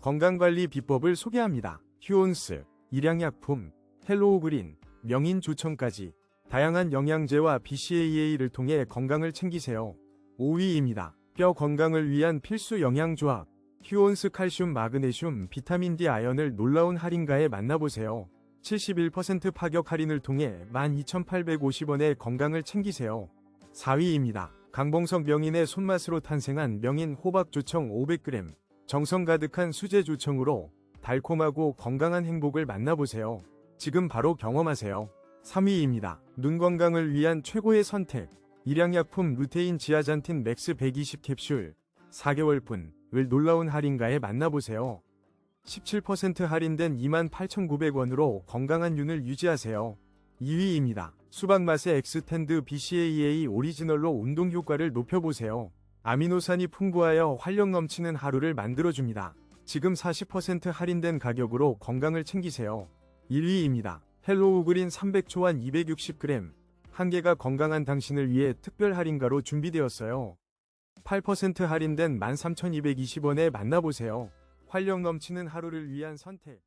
건강관리 비법을 소개합니다. 휴온스, 일양약품, 헬로우 그린, 명인 조청까지 다양한 영양제와 BCAA를 통해 건강을 챙기세요. 5위입니다. 뼈 건강을 위한 필수 영양조합. 휴온스 칼슘, 마그네슘, 비타민 D, 아연을 놀라운 할인가에 만나보세요. 71% 파격 할인을 통해 12,850원의 건강을 챙기세요. 4위입니다. 강봉석 명인의 손맛으로 탄생한 명인 호박 조청 500g. 정성 가득한 수제 조청으로 달콤하고 건강한 행복을 만나보세요. 지금 바로 경험하세요. 3위입니다. 눈 건강을 위한 최고의 선택. 일양약품 루테인 지아잔틴 맥스 120 캡슐 4개월분을 놀라운 할인가에 만나보세요. 17% 할인된 28,900원으로 건강한 윤을 유지하세요. 2위입니다. 수박 맛의 엑스텐드 BCAA 오리지널로 운동 효과를 높여보세요. 아미노산이 풍부하여 활력 넘치는 하루를 만들어줍니다. 지금 40% 할인된 가격으로 건강을 챙기세요. 1위입니다. 헬로우 그린 300초환 260g. 한 개가 건강한 당신을 위해 특별 할인가로 준비되었어요. 8% 할인된 13,220원에 만나보세요. 활력 넘치는 하루를 위한 선택.